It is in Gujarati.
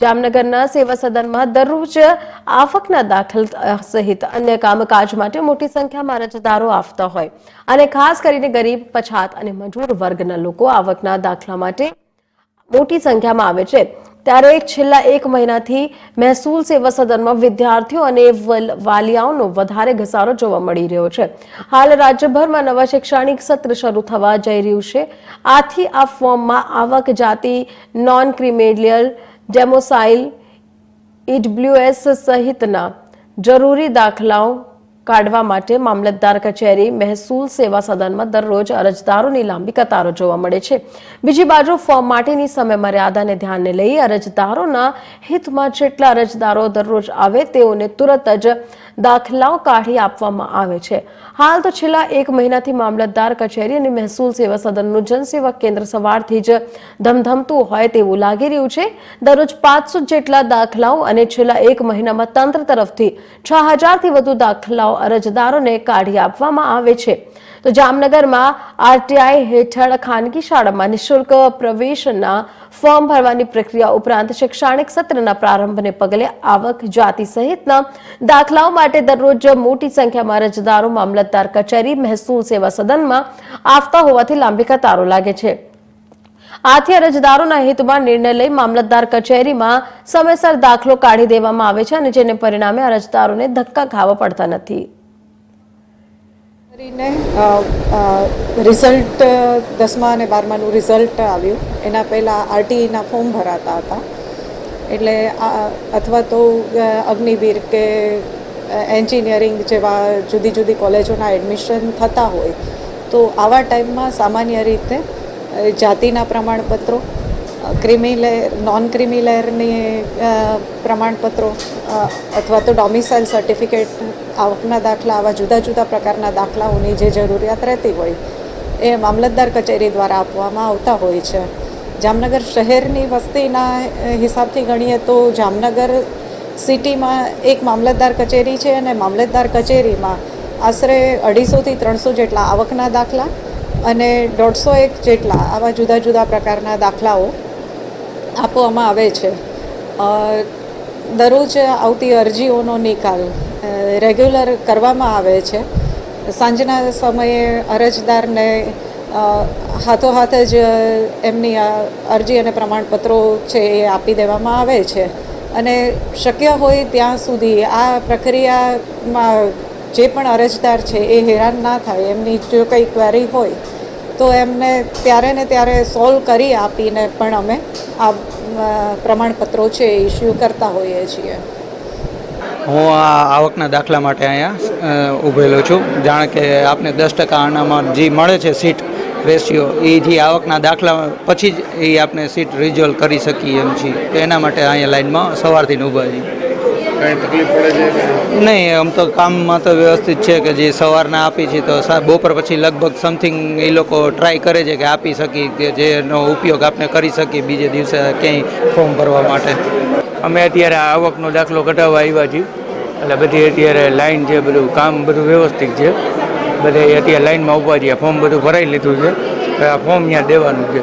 જામનગરના સેવા સદનમાં દરરોજ આવકના દાખલ સહિત અન્ય કામકાજ માટે મોટી સંખ્યામાં અરજદારો આવતા હોય. અને ખાસ કરીને ગરીબ, પછાત અને મજૂર વર્ગના લોકો આવકના દાખલા માટે મોટી સંખ્યામાં આવે છે. ત્યારે છેલ્લા એક મહિનાથી મહેસૂલ સેવા સદનમાં વિદ્યાર્થીઓ અને વલ- વાલિયાઓનો વધારે ઘસારો જોવા મળી રહ્યો છે. હાલ રાજ્યભરમાં નવા શૈક્ષણિક સત્ર શરૂ થવા જઈ રહ્યું છે. આથી આ ફોર્મમાં આવક જાતિ નોન ક્રિમેલિયલ ડેમોસાઇલ ઇડબ્લ્યુએસ સહિતના જરૂરી દાખલાઓ કાઢવા માટે મામલતદાર કચેરી મહેસૂલ સેવા સદનમાં દરરોજ અરજદારોની લાંબી કતારો જોવા મળે છે. બીજી બાજુ ફોર્મ માટેની સમય મર્યાદાને ધ્યાને લઈ અરજદારોના હિતમાં જેટલા અરજદારો દરરોજ આવે તેઓને તુરત જ દાખલાઓ કાઢી આપવામાં આવે છે. હાલ તો છેલ્લા એક મહિનાથી મામલતદાર કચેરી અને મહેસૂલ સેવા સદનનું જનસેવા કેન્દ્ર સવારથી જ ધમધમતું હોય તેવું લાગી રહ્યું છે. દરરોજ પાંચસો જેટલા દાખલાઓ અને છેલ્લા એક મહિનામાં તંત્ર તરફથી છ હજારથી વધુ દાખલાઓ અરજદારોને કાઢી આપવામાં આવે છે. તો જામનગરમાં આરટીઆઈ હેઠળ ખાનગી શાળામાં નિઃશુલ્ક પ્રવેશના ફોર્મ ભરવાની પ્રક્રિયા ઉપરાંત શૈક્ષણિક સત્રના પ્રારંભને પગલે આવક જાતિ સહિતના દાખલાઓ માટે દરરોજ મોટી સંખ્યામાં અરજદારો, મામલતદાર, કચેરી, મહેસૂલ સેવા સદનમાં આવતા હોવાથી લાંબી કતારો લાગે છે. આથી અરજદારોના હિતમાં નિર્ણય લઈ મામલતદાર કચેરીમાં સમયસર દાખલો કાઢી દેવામાં આવે છે અને જેને પરિણામે અરજદારોને ધક્કા ખાવા પડતા નથી. કરીને રિઝલ્ટ, દસમા અને બારમાનું રિઝલ્ટ આવ્યું. એના પહેલાં આરટીઈના ફોર્મ ભરાતા હતા. એટલે અથવા તો અગ્નિવીર કે એન્જિનિયરિંગ જેવા જુદી જુદી કોલેજોના એડમિશન થતા હોય. તો આવા ટાઈમમાં સામાન્ય રીતે જાતિના પ્રમાણપત્રો ક્રિમી લેયર નોન ક્રિમી લેયરની પ્રમાણપત્રો અથવા તો ડોમિસાઇલ સર્ટિફિકેટ આવકના દાખલા, આવા જુદા જુદા પ્રકારના દાખલાઓની જે જરૂરિયાત રહેતી હોય, એ મામલતદાર કચેરી દ્વારા આપવામાં આવતા હોય છે. જામનગર શહેરની વસ્તીના હિસાબથી ગણીએ તો જામનગર સિટીમાં એક મામલતદાર કચેરી છે અને મામલતદાર કચેરીમાં આશરે અઢીસોથી ત્રણસો જેટલા આવકના દાખલા અને દોઢસો એક જેટલા આવા જુદા જુદા પ્રકારના દાખલાઓ આપવામાં આવે છે. દરરોજ આવતી અરજીઓનો નિકાલ રેગ્યુલર કરવામાં આવે છે. સાંજના સમયે અરજદારને હાથોહાથ જ એમની અરજી અને પ્રમાણપત્રો છે એ આપી દેવામાં આવે છે. અને શક્ય હોય ત્યાં સુધી આ પ્રક્રિયામાં જે પણ અરજદાર છે એ હેરાન ના થાય, એમની જો કંઈ ક્વેરી હોય, તો એમને ત્યારે ને ત્યારે સોલ્વ કરી આપીને પણ અમે આ પ્રમાણપત્રો છે એ ઇસ્યુ કરતા હોઈએ છીએ. હું આ આવકના દાખલા માટે અહીંયા ઊભેલો છું. જાણે કે આપને દસ ટકા આનામાં જે મળે છે સીટ રેશિયો, એ જે આવકના દાખલા પછી જ એ આપણે સીટ રિઝોલ્વ કરી શકીએ એમ છીએ. એના માટે અહીંયા લાઇનમાં સવારથી ઊભા છીએ. કાંઈ તકલીફ પડે છે? નહીં આમ તો કામમાં તો વ્યવસ્થિત છે કે જે સવારના આપી છે તો બપોર પછી લગભગ સમથિંગ એ લોકો ટ્રાય કરે છે કે આપી શકી કે જેનો ઉપયોગ આપણે કરી શકીએ બીજે દિવસે ક્યાંય ફોર્મ ભરવા માટે. અમે અત્યારે આવકનો દાખલો કઢાવવા આવ્યા છીએ. એટલે બધી અત્યારે લાઈન છે બધું કામ બધું વ્યવસ્થિત છે. બધે અત્યારે લાઈનમાં ઊભા છીએ ફોર્મ બધું ભરાઈ લીધું છે. આ ફોર્મ ત્યાં દેવાનું છે.